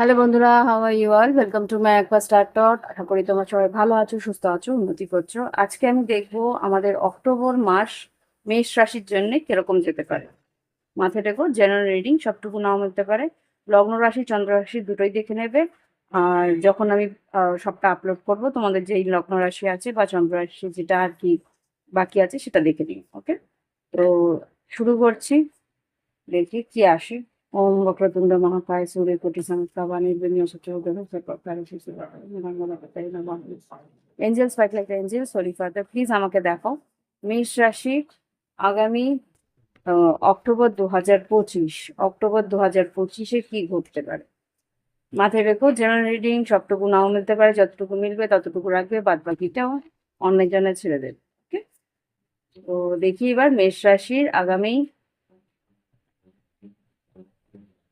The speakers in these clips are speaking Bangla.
হ্যালো বন্ধুরা how are you all welcome to my একবার স্টার টট আশা করি তোমরা সবাই ভালো আছো, সুস্থ আছো, উন্নতি করছ। আজকে আমি দেখব আমাদের অক্টোবর মাস, মেষ রাশির জন্য কীরকম যেতে পারে। মাথায় দেখো জেনারেল রিডিং সবটুকু নাও মিলতে পারে। লগ্ন রাশি, চন্দ্র রাশি দুটোই দেখে নেবে। আর যখন আমি সবটা আপলোড করব, তোমাদের যেই লগ্ন রাশি আছে বা চন্দ্র রাশি যেটা আর কি বাকি আছে সেটা দেখে নিও ওকে তো শুরু করছি। দেখি কি আসে। ওম বক্রতুণ্ড মহাকায় সূর্য কোটি সংস্থা নির্বিঘ্ন সচরাচর angels fight like angel sorry father please আমাকে দেখাও মেষ রাশি আগামী অক্টোবর দু হাজার পঁচিশ। অক্টোবর দু হাজার পঁচিশে কি ঘটতে পারে? মাথায় রেখো জেনারেল রিডিং সবটুকু নাও মিলতে পারে, যতটুকু মিলবে ততটুকু রাখবে বাদ বাকিটাও অন্যের জন্য ছেড়ে দেবে ওকে তো দেখি এবার মেষ রাশির আগামী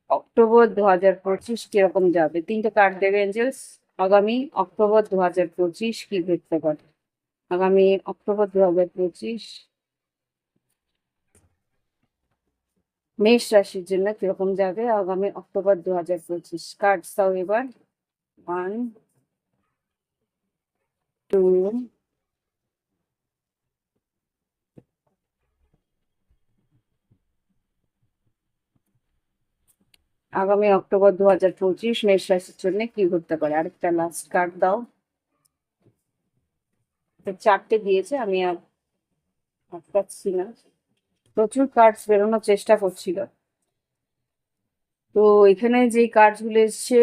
অক্টোবর দু হাজার পঁচিশ কীরকম যাবে? তিনটে কার্ড দেবে এঞ্জেলস আগামী অক্টোবর দু হাজার পঁচিশ কি ঘটতে পারে? আগামী অক্টোবর দু হাজার পঁচিশ মেষ রাশির জন্য কীরকম যাবে? আগামী অক্টোবর দু হাজার পঁচিশ। কার্ড দাও এবার। ওয়ান টু আগামী অক্টোবর দু হাজার পঁচিশ মেষ রাশির জন্য কি ঘটতে পারে? আরেকটা লাস্ট কার্ড দাও। চারটে দিয়েছে, আমি আর না। প্রচুর কার্ডস বেরোনোর চেষ্টা করছিল। তো এখানে যে কার্ডসগুলো এসছে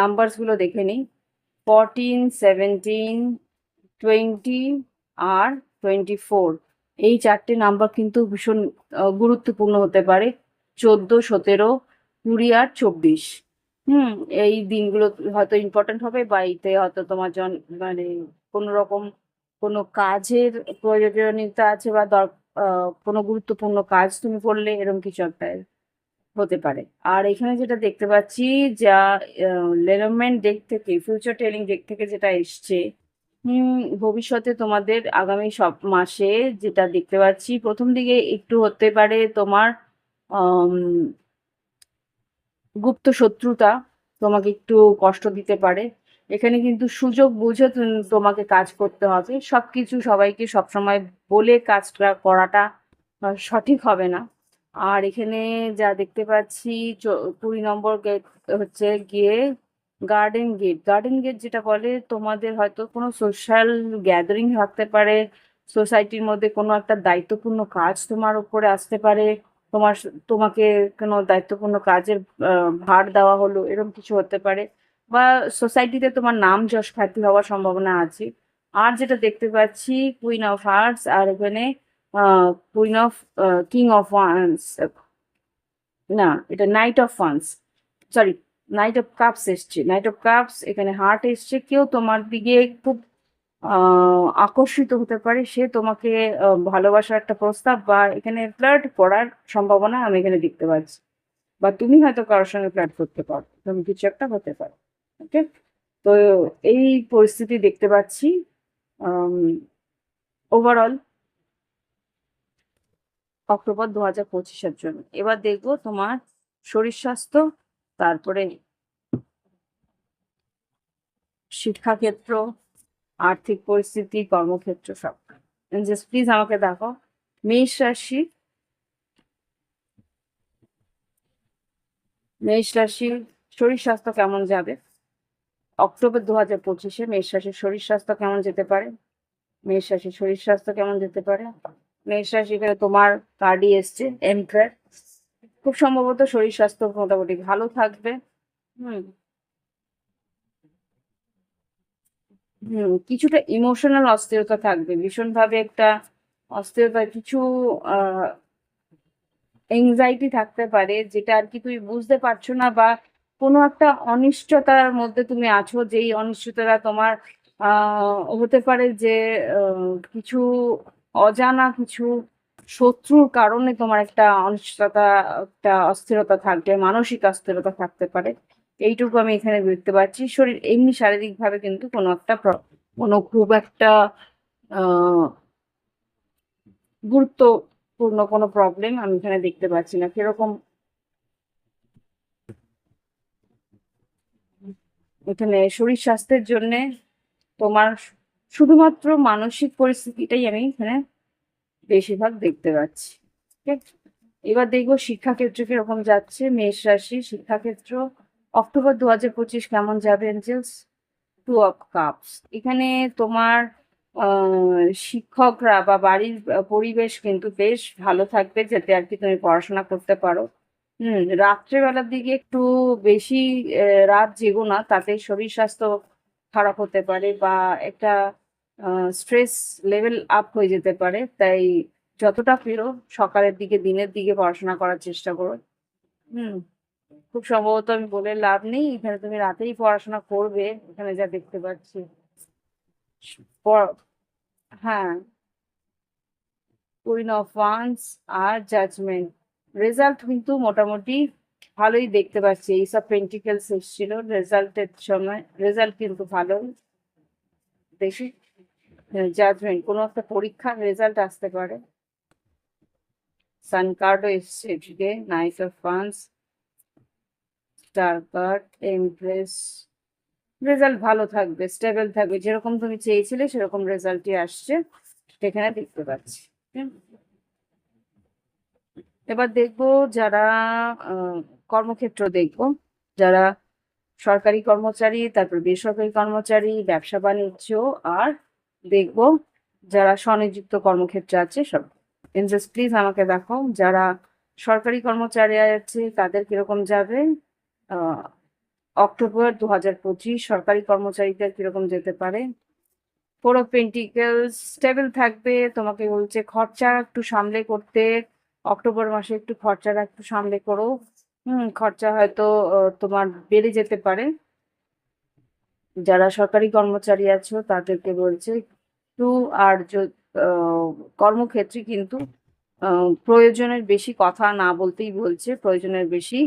নাম্বারসগুলো দেখে নিই। ফোরটিন সেভেন্টিন টোয়েন্টি আর টোয়েন্টি ফোর এই চারটে নাম্বার কিন্তু ভীষণ গুরুত্বপূর্ণ হতে পারে। চোদ্দ, সতেরো কুড়ি আর চব্বিশ। হুম, এই দিনগুলো হয়তো ইম্পর্টেন্ট হবে, বা এতে হয়তো তোমার জন মানে কোনো রকম কোনো কাজের প্রয়োজনীয়তা আছে, বা দর কোনো গুরুত্বপূর্ণ কাজ তুমি করলে এরকম কিছু একটা হতে পারে। আর এখানে যেটা দেখতে পাচ্ছি, যা লেনমেন্ট দিক থেকে ফিউচার টেলিং দিক থেকে যেটা এসছে ভবিষ্যতে তোমাদের আগামী সব মাসে যেটা দেখতে পাচ্ছি, প্রথম দিকে একটু হতে পারে তোমার গুপ্ত শত্রুতা তোমাকে একটু কষ্ট দিতে পারে। এখানে কিন্তু সুযোগ বুঝে তুম- তোমাকে কাজ করতে হবে। সব কিছু সবাইকে সবসময় বলে কাজটা করাটা সঠিক হবে না। আর এখানে যা দেখতে পাচ্ছি কুড়ি নম্বর গেট হচ্ছে গিয়ে গার্ডেন গেট গার্ডেন গেট যেটা বলে, তোমাদের হয়তো কোনো সোশ্যাল গ্যাদারিং থাকতে পারে। সোসাইটির মধ্যে কোনো একটা দায়িত্বপূর্ণ কাজ তোমার উপরে আসতে পারে। তোমার তোমাকে কোনো দায়িত্বপূর্ণ কাজের ভার দেওয়া হলো, এরকম কিছু হতে পারে। বা সোসাইটিতে তোমার নাম যশ খ্যাতি হওয়ার সম্ভাবনা আছে। আর যেটা দেখতে পাচ্ছি কুইন অফ হার্টস আর এখানে queen of king of wands না, এটা knight of wands sorry knight of cups এসছে। নাইট অফ কাপস এখানে হার্ট এসছে। কেউ তোমার দিকে খুব আকর্ষিত হতে পারে। সে তোমাকে ভালোবাসার একটা প্রস্তাব বা এখানে ফ্লার্ট করার সম্ভাবনা আমি এখানে দেখতে পাচ্ছি। বা তুমি হয়তো কারোর সঙ্গে ফ্লার্ট করতে পারো। তুমি কিছু একটা হতে পারো। ওকে তো এই পরিস্থিতি দেখতে পাচ্ছি। ওভারঅল অক্টোবর দু হাজার পঁচিশের জন্য। এবার দেখব তোমার শরীর স্বাস্থ্য, তারপরে শিক্ষাক্ষেত্র আর্থিক পরিস্থিতি, কর্মক্ষেত্র সব। জাস্ট প্লিজ আমাকে দেখো, মেষ রাশি মেষ রাশি, শরীর স্বাস্থ্য কেমন যাবে? অক্টোবর দু হাজার পঁচিশে মেষ রাশির শরীর স্বাস্থ্য কেমন যেতে পারে? মেষ রাশির শরীর স্বাস্থ্য কেমন যেতে পারে? মেষ রাশি এখানে তোমার কার্ডই এসছে এমপ্রের খুব সম্ভবত শরীর স্বাস্থ্য মোটামুটি ভালো থাকবে। হুম। হুম, কিছুটা ইমোশনাল অস্থিরতা থাকবে। ভীষণভাবে একটা অস্থিরতা, কিছু এংজাইটি থাকতে পারে, যেটা আর কি তুমি বুঝতে পারছ না বা কোনো একটা অনিশ্চয়তার মধ্যে তুমি আছো, যেই অনিশ্চয়তা তোমার হতে পারে যে কিছু অজানা, কিছু শত্রুর কারণে তোমার একটা অনিশ্চয়তা, একটা অস্থিরতা থাকবে, মানসিক অস্থিরতা থাকতে পারে। এইটুকু আমি এখানে দেখতে পাচ্ছি। শরীর এমনি শারীরিকভাবে কিন্তু কোনো একটা কোনো খুব একটা গুরুত্বপূর্ণ কোনো প্রবলেম আমি এখানে দেখতে পাচ্ছি না। কীরকম? এখানে শরীর স্বাস্থ্যের জন্যে তোমার শুধুমাত্র মানসিক পরিস্থিতিটাই আমি এখানে বেশিরভাগ দেখতে পাচ্ছি। ঠিক? এবার দেখব শিক্ষাক্ষেত্র কীরকম যাচ্ছে। মেষ রাশি, শিক্ষাক্ষেত্র অক্টোবর দু হাজার পঁচিশ কেমন যাবে এঞ্জেলস টু অফ কাপস এখানে তোমার শিক্ষকরা বা বাড়ির পরিবেশ কিন্তু বেশ ভালো থাকবে যাতে আর কি তুমি পড়াশোনা করতে পারো। হুম, রাত্রেবেলার দিকে একটু বেশি রাত জেগো না, তাতে শরীর স্বাস্থ্য খারাপ হতে পারে বা একটা স্ট্রেস লেভেল আপ হয়ে যেতে পারে। তাই যতটা পেরো সকালের দিকে, দিনের দিকে পড়াশোনা করার চেষ্টা করো। হুম। খুব সম্ভবত আমি বলে লাভ নেই। এখানে তুমি রাতেই পড়াশোনা করবে, এখানে যা দেখতে পাচ্ছি। হ্যাঁ। কুইন অফ ওয়ান্স আর জাজমেন্ট রেজাল্ট কিন্তু মোটামুটি ভালোই দেখতে পাচ্ছি। এই এইসব পেন্টিকেলস এসেছিল রেজাল্টের সময় রেজাল্ট কিন্তু ভালোই দেখি জাজমেন্ট কোনো একটা পরীক্ষার রেজাল্ট আসতে পারে। সান কার্ডও এসছে এদিকে of wands card empress result ভালো থাকবে স্টেবল থাকবে, যেরকম তুমি চেয়েছিলে সেরকম রেজাল্টই আসছে, সেখানে দেখতে পাচ্ছি। এবার দেখব যারা কর্মক্ষেত্র দেখব, যারা সরকারি কর্মচারী, তারপর বেসরকারি কর্মচারী, ব্যবসা বাণিজ্য, আর দেখব যারা স্বনিযুক্ত কর্মক্ষেত্রে আছে সব। এনজেস প্লিজ আমাকে দেখাও, যারা সরকারি কর্মচারী আছে, তাদের কীরকম যাবে? অক্টোবর দু হাজার পঁচিশ, সরকারি কর্মচারীদের কীরকম যেতে পারে? ফোর অফ পেন্টিকেলস স্টেবল থাকবে, তোমাকে বলছে খরচা একটু সামলে করতে, অক্টোবর মাসে একটু খরচাটা একটু সামলে করো। হুম, খরচা হয়তো তোমার বেড়ে যেতে পারে। যারা সরকারি কর্মচারী আছো, তাদেরকে বলছে একটু, আর কর্মক্ষেত্রে কিন্তু প্রয়োজনের বেশি কথা না বলতেই বলছে, প্রয়োজনের বেশি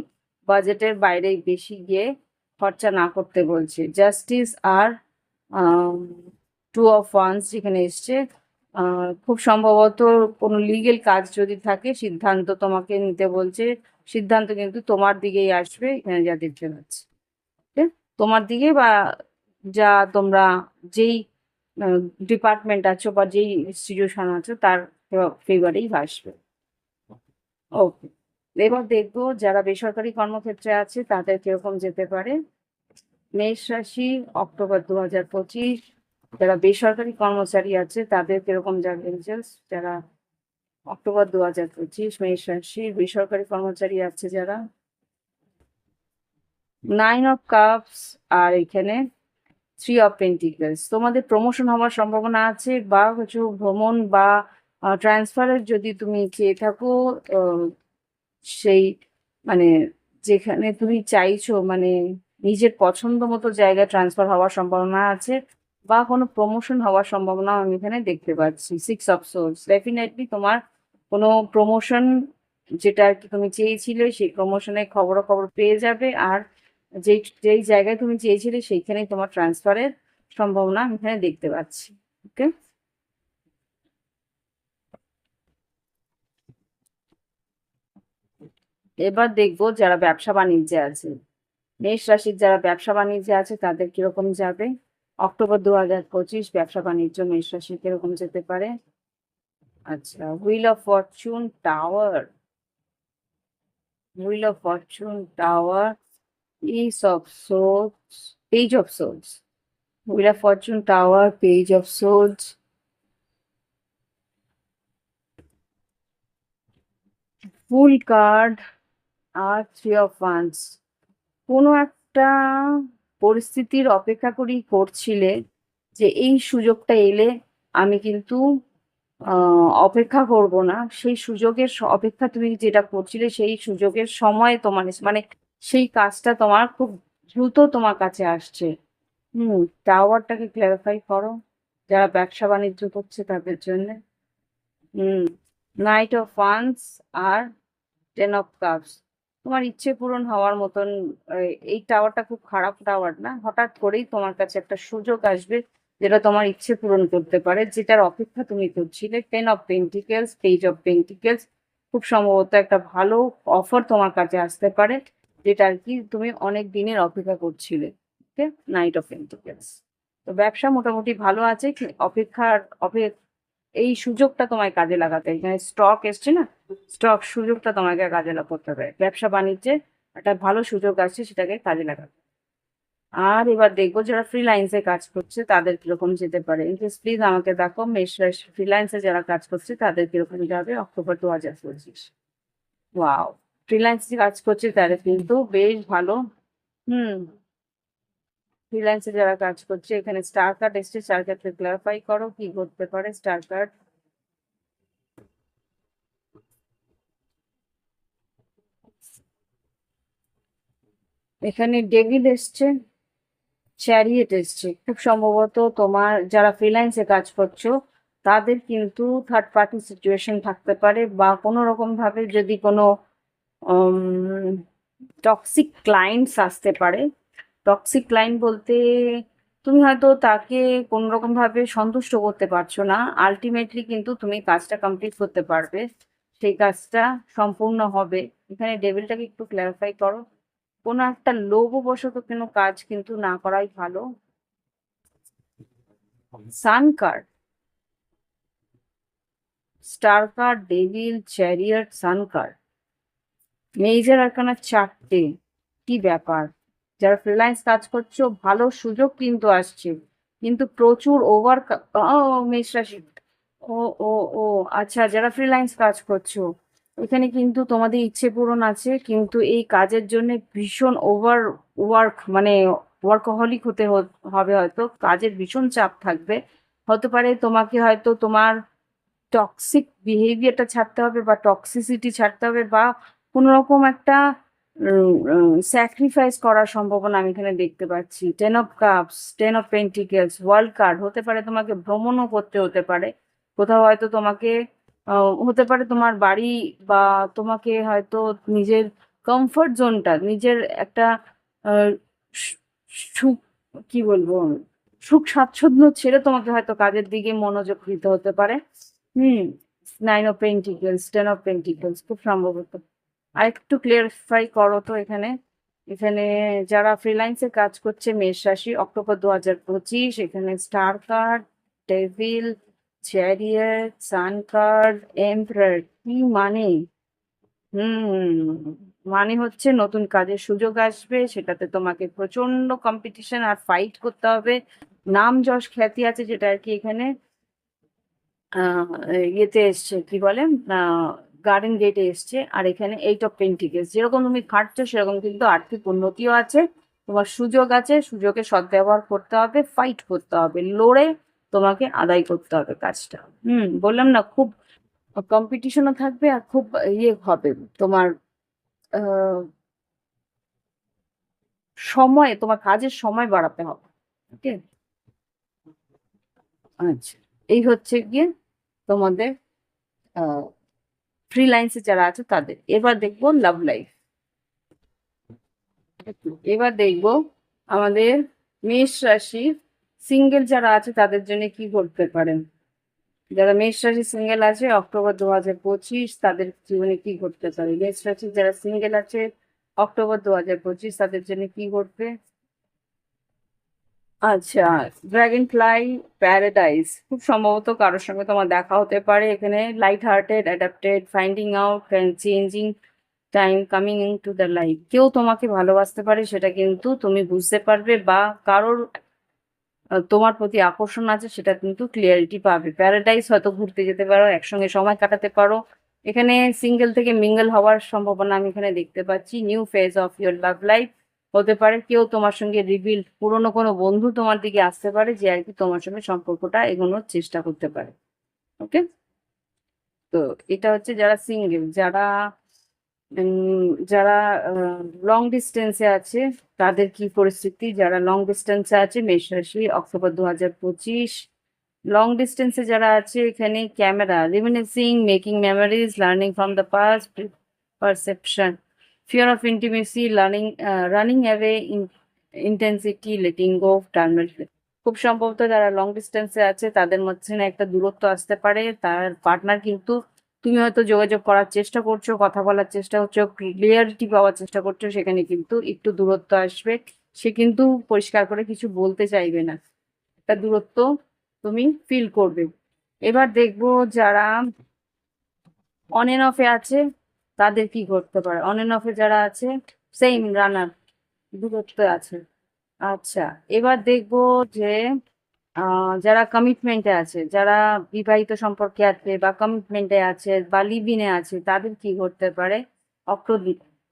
বাজেটের বাইরে বেশি গিয়ে খরচা না করতে বলছে। জাস্টিস আর টু অফ ওয়ান্স যেখানে এসছে খুব সম্ভবত কোনো লিগেল কাজ যদি থাকে সিদ্ধান্ত তোমাকে নিতে বলছে। সিদ্ধান্ত কিন্তু তোমার দিকেই আসবে এখানে যা দেখতে পাচ্ছি? তোমার দিকে বা যা তোমরা যেই ডিপার্টমেন্ট আছো বা যেই ইনস্টিটিউশন আছো তার ফেভারেই আসবে। ওকে। এবার দেখব যারা বেসরকারি কর্মক্ষেত্রে আছে, তাদের কীরকম যেতে পারে। মেষ রাশি, অক্টোবর দু হাজার পঁচিশ। যারা বেসরকারি কর্মচারী আছে, তাদের কীরকম যাবে রেজাল্টস যারা অক্টোবর দু হাজার পঁচিশ, মেষ রাশি, বেসরকারি কর্মচারী আছে যারা। নাইন অফ কাপস আর এখানে থ্রি অফ পেন্টিকলস তোমাদের প্রমোশন হওয়ার সম্ভাবনা আছে বা কিছু ভ্রমণ বা ট্রান্সফারের যদি তুমি চেয়ে থাকো সেই মানে যেখানে তুমি চাইছো মানে নিজের পছন্দ মতো জায়গায় ট্রান্সফার হওয়ার সম্ভাবনা আছে বা কোনো প্রমোশন হওয়ার সম্ভাবনা আমি এখানে দেখতে পাচ্ছি। সিক্স অফ সোর্স ডেফিনেটলি তোমার কোনো প্রমোশন যেটা আর কি তুমি চেয়েছিলে সেই প্রমোশনের খবরাখবর পেয়ে যাবে আর যেই যেই জায়গায় তুমি চেয়েছিলে সেইখানেই তোমার ট্রান্সফারের সম্ভাবনা আমি এখানে দেখতে পাচ্ছি। ওকে এবার দেখব যারা ব্যবসা বাণিজ্যে আছে। মেষ রাশির যারা ব্যবসা বাণিজ্যে আছে তাদের কীরকম যাবে? অক্টোবর দু হাজার পঁচিশ ব্যবসা বাণিজ্য মেষ রাশি কীরকম যেতে পারে? আচ্ছা wheel of fortune tower. Wheel of fortune tower Ace of Swords, page of Swords, Wheel of fortune tower page of Swords, full Card, আর থ্রি অফ Wands. কোনো একটা পরিস্থিতির অপেক্ষা করি করছিলে যে এই সুযোগটা এলে আমি কিন্তু অপেক্ষা করব না। সেই সুযোগের অপেক্ষা তুমি যেটা করছিলে সেই সুযোগের সময় তোমার মানে সেই কাজটা তোমার খুব দ্রুত তোমার কাছে আসছে। হুম টাওয়ারটাকে ক্ল্যারিফাই করো। যারা ব্যবসা বাণিজ্য করছে তাদের জন্য। হুম নাইট অফ ওয়ান্স আর টেন অফ কাপস তোমার ইচ্ছে পূরণ হওয়ার মতন এই- টাওয়ারটা খুব খারাপ টাওয়ার না? হঠাৎ করেই তোমার কাছে একটা সুযোগ আসবে যেটা তোমার ইচ্ছে পূরণ করতে পারে, যেটার অপেক্ষা তুমি করছিলে ten of pentacles page of pentacles খুব সম্ভবত একটা ভালো অফার তোমার কাছে আসতে পারে, যেটা আর কি তুমি অনেক দিনের অপেক্ষা করছিলে ওকে নাইট অফ পেন্টিকেলস তো ব্যবসা মোটামুটি ভালো আছে, অপেক্ষার, অপে, এই সুযোগটা তোমায় কাজে লাগাতে, এখানে স্টক এসছে না? স্টক সুযোগটা তোমাকে কাজে লাগাতে হবে। ব্যবসা বাণিজ্যে একটা ভালো সুযোগ আসছে, সেটাকে কাজে লাগাবে আর এবার দেখব যারা ফ্রিলান্সে কাজ করছে, তাদের কীরকম যেতে পারে। ইনকেস প্লিজ আমাকে দেখো মেশ ফ্রিলান্সে যারা কাজ করছে, তাদের কীরকম যাবে? অক্টোবর দু হাজার পঁচিশ ওয়াও ফ্রিল্যান্সে কাজ করছে তাদের কিন্তু বেশ ভালো। হুম। ফ্রিল্যান্সে যারা কাজ করছে, এখানে স্টার কার্ড এসছে স্টার কার্ডকে ক্লারিফাই করো, কি করতে পারে? স্টার কার্ড এখানে ডেভিল এসছে, চ্যারিয়েট এসছে। খুব সম্ভবত তোমার যারা ফ্রিল্যান্সে কাজ করছ, তাদের কিন্তু থার্ড পার্টি সিচুয়েশন থাকতে পারে বা কোনো রকম ভাবে যদি কোনো টক্সিক ক্লায়েন্টস আসতে পারে। টক্সিক ক্লায়েন্ট বলতে তুমি হয়তো তাকে কোনো রকম ভাবে সন্তুষ্ট করতে পারছ না আলটিমেটলি কিন্তু তুমি কাজটা কমপ্লিট করতে পারবে, সেই কাজটা সম্পূর্ণ হবে। এখানে ডেভিলটাকে একটু ক্ল্যারিফাই করো। কোনো একটা লোভবশত কোনো কাজ কিন্তু না করাই ভালো। Sun card star card devil chariot sun card major arcana চারটে, কি ব্যাপার? যারা ফ্রিল্যান্স কাজ করছ, ভালো সুযোগ কিন্তু আসছে। কিন্তু প্রচুর ওভার ও মেষ রাশি। ও ও ও আচ্ছা যারা ফ্রিল্যান্স কাজ করছ এখানে কিন্তু তোমাদের ইচ্ছে পূরণ আছে, কিন্তু এই কাজের জন্য ভীষণ ওভার ওয়ার্ক মানে ওয়ার্কহলিক হতে হবে হয়তো, কাজের ভীষণ চাপ থাকবে। হতে পারে তোমাকে হয়তো তোমার টক্সিক বিহেভিয়ারটা ছাড়তে হবে বা টক্সিসিটি ছাড়তে হবে বা কোনো রকম একটা স্যাক্রিফাইস করার সম্ভাবনা আমি এখানে দেখতে পাচ্ছি। Ten of cups ten of pentacles world card হতে পারে তোমাকে ভ্রমণও করতে হতে পারে। কোথাও হয়তো তোমাকে হতে পারে তোমার বাড়ি বা তোমাকে হয়তো নিজের কমফর্ট জোনটা নিজের একটা সুখ, কি বলব? সুখ স্বাচ্ছন্দ্য ছেড়ে তোমাকে হয়তো কাজের দিকে মনোযোগ দিতে হতে পারে। হুম nine of pentacles ten of pentacles খুব সম্ভবত। আর একটু ক্লিয়ারিফাই করো তো এখানে। এখানে যারা ফ্রিল্যান্সে কাজ করছে, মেষ রাশি, অক্টোবর দু হাজার পঁচিশ, এখানে star card devil chariot sun card কি মানে? হুম মানে হচ্ছে নতুন কাজের সুযোগ আসবে, সেটাতে তোমাকে প্রচণ্ড কম্পিটিশন আর ফাইট করতে হবে। নাম যশ খ্যাতি আছে যেটা আর কি এখানে ইয়েতে এসছে, কি বলে গার্ডেন গেটে এসছে। আর এখানে এইট অফ পেন্টিকেলস যেরকম তুমি খাটছো, সেরকম কিন্তু আর্থিক উন্নতিও আছে। তোমার সুযোগ আছে, সুযোগে সদ্ব্যবহার করতে হবে ফাইট করতে হবে। লড়ে তোমাকে আদায় করতে হবে কাজটা। হুম, বললাম না, খুব কম্পিটিশনও থাকবে আর খুব ইয়ে হবে তোমার সময়, তোমার কাজের সময় বাড়াতে হবে, ওকে? আচ্ছা এই হচ্ছে গিয়ে তোমাদের ফ্রিল্যান্সে যারা আছে তাদের। এবার দেখব লাভ লাইফ এবার দেখব আমাদের মেষ রাশি সিঙ্গেল যারা আছে, তাদের জন্য কি করতে পারেন? যারা মেষ রাশি সিঙ্গেল আছে, অক্টোবর দু হাজার পঁচিশ, তাদের জীবনে কি ঘটতে পারে? মেষ রাশি যারা সিঙ্গেল আছে, অক্টোবর দু হাজার পঁচিশ, তাদের জন্য কি ঘটবে? আচ্ছা ড্রাগন ফ্লাই প্যারাডাইস খুব সম্ভবত কারোর সঙ্গে তোমার দেখা হতে পারে। এখানে light hearted adapted finding out changing time coming in to the life কেউ তোমাকে ভালোবাসতে পারে, সেটা কিন্তু তুমি বুঝতে পারবে বা কারোর তোমার প্রতি আকর্ষণ আছে, সেটা কিন্তু ক্লিয়ারিটি পাবে। প্যারাডাইস হয়তো ঘুরতে যেতে পারো, একসঙ্গে সময় কাটাতে পারো। এখানে সিঙ্গেল থেকে মিঙ্গেল হওয়ার সম্ভাবনা আমি এখানে দেখতে পাচ্ছি। New phase of your love life হতে পারে। কেউ তোমার সঙ্গে রিভিল পুরনো কোনো বন্ধু তোমার দিকে আসতে পারে, যে আর কি তোমার সঙ্গে সম্পর্কটা এগোনোর চেষ্টা করতে পারে। ওকে তো এটা হচ্ছে যারা সিঙ্গেল যারা যারা লং ডিস্টেন্সে আছে, তাদের কি পরিস্থিতি? যারা লং ডিস্টেন্সে আছে মেষ রাশি অক্টোবর দু হাজার পঁচিশ। লং ডিস্টেন্সে যারা আছে, এখানে camera reminiscing making memories learning from the past perception fear of intimacy learning running away intensity letting go turmoil খুব সম্ভবত যারা লং ডিস্টেন্সে আছে, তাদের মধ্যে একটা দূরত্ব আসতে পারে। তার পার্টনার কিন্তু তুমি হয়তো যোগাযোগ করার চেষ্টা করছ, কথা বলার চেষ্টা করছ ক্লিয়ারিটি পাওয়ার চেষ্টা করছ, সেখানে কিন্তু একটু দূরত্ব আসবে। সে কিন্তু পরিষ্কার করে কিছু বলতে চাইবে না। একটা দূরত্ব তুমি ফিল করবে। এবার দেখব যারা অন এন্ড অফে আছে, তাদের কি করতে পারে? অন এন্ড অফে যারা আছে সেম রানার দূরত্ব আছে। আচ্ছা এবার দেখব যে যারা কমিটমেন্টে আছে, যারা বিবাহিত সম্পর্কে আছে বা কমিটমেন্টে আছে বা লিভিনে আছে, তাদের কি ঘটতে পারে? অক্টোবর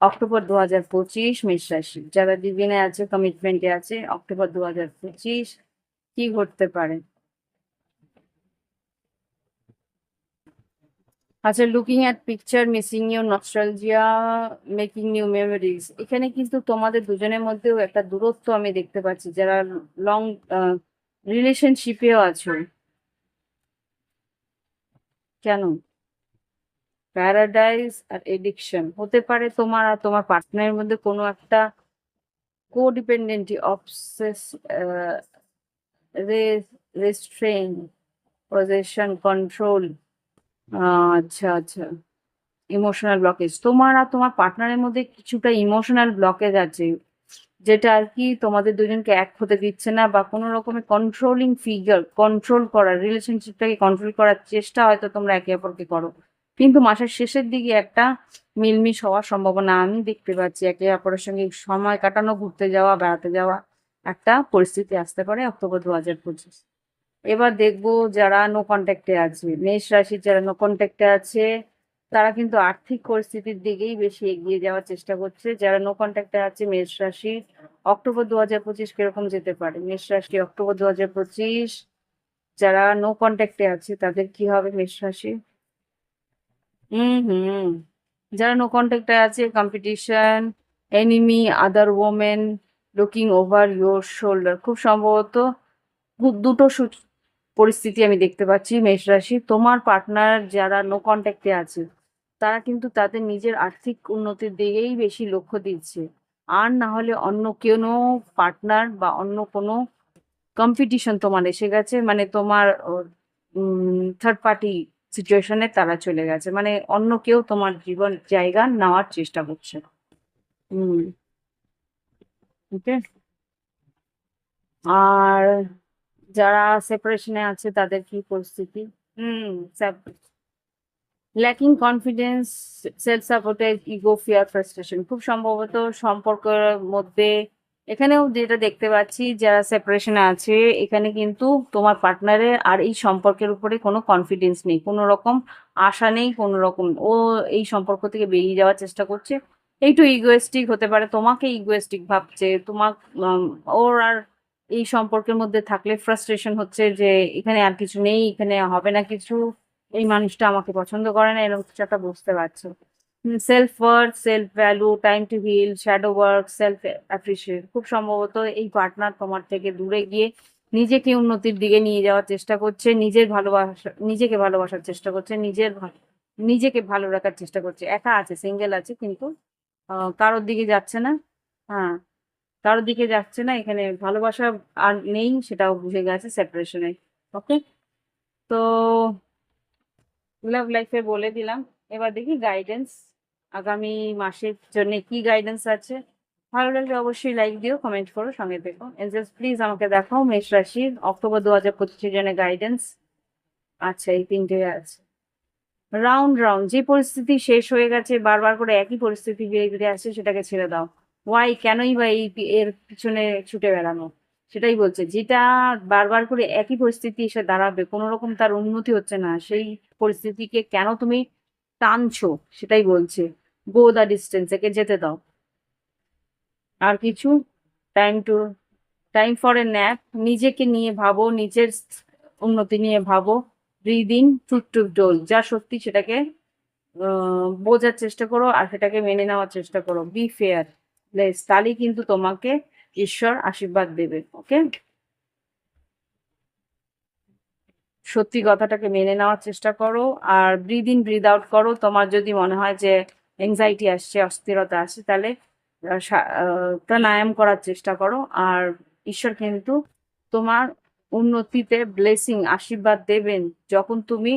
অক্টোবর দু হাজার পঁচিশ মেষ রাশি। যারা লিভিনে আছে কমিটমেন্টে আছে, অক্টোবর দু হাজার পঁচিশ কি ঘটতে পারে? আচ্ছা looking at picture missing your nostalgia making new memories এখানে কিন্তু তোমাদের দুজনের মধ্যেও একটা দূরত্ব আমি দেখতে পাচ্ছি। যারা লং রিলেশনশিপেও আছো। কেন? প্যারাডাইজ আর এডিকশন হতে পারে তোমার আর তোমার পার্টনারের মধ্যে কোনো একটা codependency obsess restrain possession control আচ্ছা আচ্ছা ইমোশনাল ব্লকেজ তোমার আর তোমার পার্টনারের মধ্যে কিছুটা ইমোশনাল ব্লকেজ আছে। যেটা আর কি তোমাদের দুজনকে এক হতে দিচ্ছে না বা কোনো রকমের কন্ট্রোলিং ফিগার কন্ট্রোল করার রিলেশনশিপটাকে কন্ট্রোল করার চেষ্টা হয়তো তোমরা একে অপরকে করো। কিন্তু মাসের শেষের দিকে একটা মিলমিশ হওয়ার সম্ভাবনা আমি দেখতে পাচ্ছি। একে অপরের সঙ্গে সময় কাটানো, ঘুরতে যাওয়া, বেড়াতে যাওয়া একটা পরিস্থিতি আসতে পারে অক্টোবর দু হাজার পঁচিশ। এবার দেখব যারা নো কন্ট্যাক্টে আছে। মেষ রাশির যারা নো কন্ট্যাক্টে আছে তারা কিন্তু আর্থিক পরিস্থিতির দিকেই বেশি এগিয়ে যাওয়ার চেষ্টা করছে। যারা নো কন্ট্যাক্টে আছে, মেষ রাশি, অক্টোবর দু হাজার পঁচিশ কীরকম যেতে পারে? মেষ রাশি, অক্টোবর দু হাজার পঁচিশ, যারা নো কন্ট্যাক্টে আছে, তাদের কি হবে মেষ রাশি? হুম হুম। যারা নো কন্ট্যাক্টে আছে competition enemy other women looking over your shoulder খুব সম্ভবত দুটো পরিস্থিতি আমি দেখতে পাচ্ছি মেষ রাশি। তোমার পার্টনার যারা নো কন্ট্যাক্টে আছে তারা কিন্তু তাদের নিজের আর্থিক উন্নতির দিকেই বেশি লক্ষ্য দিচ্ছে। আর না হলে অন্য কোনো পার্টনার বা অন্য কোনো কম্পিটিশন তোমার এসে গেছে মানে তোমার থার্ড পার্টি সিচুয়েশনে তারা চলে গেছে। মানে অন্য কেউ তোমার জীবন জায়গা নেওয়ার চেষ্টা করছে। ওকে আর যারা সেপারেশনে আছে তাদের কি পরিস্থিতি? হুম lacking confidence self sabotage ego fear frustration খুব সম্ভবত সম্পর্কের মধ্যে এখানেও যেটা দেখতে পাচ্ছি, যারা সেপারেশনে আছে, এখানে কিন্তু তোমার পার্টনারের আর এই সম্পর্কের উপরে কোনো কনফিডেন্স নেই। কোনো রকম আশা নেই, কোনো রকম ও এই সম্পর্ক থেকে বেরিয়ে যাওয়ার চেষ্টা করছে। একটু ইগোয়েস্টিক হতে পারে, তোমাকে ইগোয়েস্টিক ভাবছে তোমার ওর আর এই সম্পর্কের মধ্যে থাকলে ফ্রাস্ট্রেশন হচ্ছে যে এখানে আর কিছু নেই, এখানে হবে না কিছু। এই মানুষটা আমাকে পছন্দ করে না, এরকম কিছু একটা বুঝতে পারছ। Self work self value time to heal shadow work self appreciate খুব সম্ভবত এই পার্টনার তোমার থেকে দূরে গিয়ে নিজেকে উন্নতির দিকে নিয়ে যাওয়ার চেষ্টা করছে, নিজের ভালোবাসা, নিজেকে ভালোবাসার চেষ্টা করছে, নিজের নিজেকে ভালো রাখার চেষ্টা করছে। একা আছে সিঙ্গেল আছে, কিন্তু কারোর দিকে যাচ্ছে না। হ্যাঁ কারোর দিকে যাচ্ছে না, এখানে ভালোবাসা আর নেই, সেটাও বুঝে গেছে সেপারেশনে ওকে তো লাভ লাইফে বলে দিলাম। এবার দেখি গাইডেন্স আগামী মাসের জন্য কি গাইডেন্স আছে। ভালো লাগলে অবশ্যই লাইক দিও কমেন্ট করো, সঙ্গে থেকো। এনজেস প্লিজ আমাকে দেখাও মেষ রাশির। অক্টোবর দু হাজার পঁচিশের জন্য গাইডেন্স আচ্ছা এই তিনটে আছে। রাউন্ড রাউন্ড যে পরিস্থিতি শেষ হয়ে গেছে, বারবার করে একই পরিস্থিতি ফিরে ফিরে আসছে, সেটাকে ছেড়ে দাও। ওয়াই কেনই বা এই, এর পিছনে ছুটে বেড়ানো? সেটাই বলছে। যেটা বারবার করে একই পরিস্থিতি এসে দাঁড়াবে কোনো রকম তার উন্নতি হচ্ছে না। সেই পরিস্থিতিকে কেন তুমি টানছো সেটাই বলছে। গো দ্য ডিস্টেন্স একে যেতে দাও। আর কিছু? Time to time for a nap নিজেকে নিয়ে ভাবো, নিজের উন্নতি নিয়ে ভাবো। ব্রিদিং টুক টুক ডোল যা সত্যি সেটাকে বোঝার চেষ্টা করো আর সেটাকে মেনে নেওয়ার চেষ্টা করো। বি ফেয়ার প্লেস তাহলেই কিন্তু তোমাকে ঈশ্বর আশীর্বাদ দেবে ওকে সত্যি কথাটাকে মেনে নেওয়ার চেষ্টা করো, আর ব্রিদ ইন ব্রিদ আউট করো। তোমার যদি মনে হয় যে এংজাইটি আসছে, অস্থিরতা আসছে, তাহলে প্রাণায়াম করার চেষ্টা করো। আর ঈশ্বর কিন্তু তোমার উন্নতিতে ব্লেসিং আশীর্বাদ দেবেন। যখন তুমি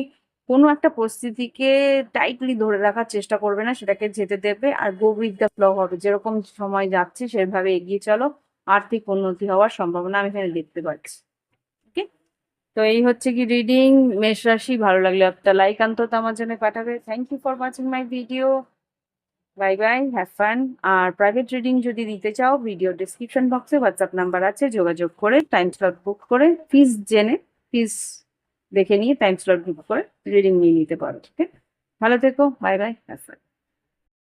কোনো একটা পরিস্থিতিকে টাইটলি ধরে রাখার চেষ্টা করবে না, সেটাকে যেতে দেবে, আর গো উইথ দ্য ফ্লো হবে। যেরকম সময় যাচ্ছে, সেভাবে এগিয়ে চলো। আর্থিক উন্নতি হওয়ার সম্ভাবনা আমি এখানে দেখতে পাচ্ছি। ওকে তো এই হচ্ছে কি রিডিং মেষ রাশি, ভালো লাগলে একটা লাইক অন্তত আমার জন্য পাঠাবে। Thank you for watching my video bye bye have fun R private reading যদি দিতে চাও ভিডিও ডিসক্রিপশন বক্সে হোয়াটসঅ্যাপ নাম্বার আছে, যোগাযোগ করে টাইম স্লট বুক করে ফিস জেনে ফিস দেখে নিয়ে টাইম স্লট বুক করে রিডিং নিয়ে নিতে পারো। ঠিক আছে ভালো থেকো বাই বাই হ্যাভ ফান